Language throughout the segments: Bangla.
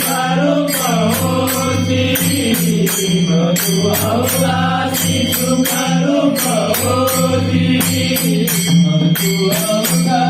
কারও ভবতি মধুয়াসি কারও ভবতি মধুয়া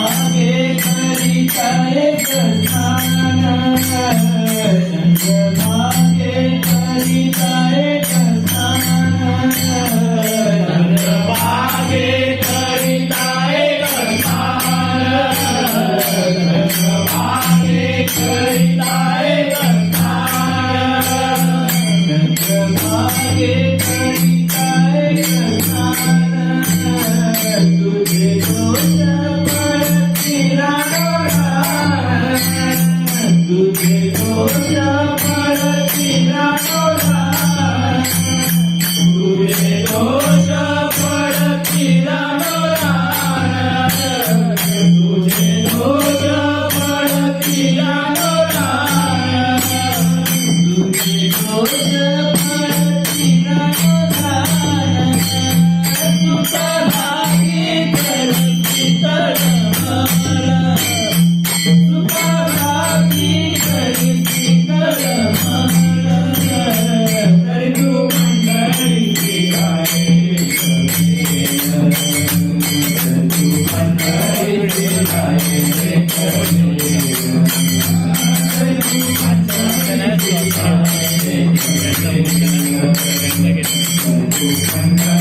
लागे तरी काय प्रस्थान संग लागे तरी काय प्रस्थान Música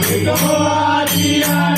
Hallelujah.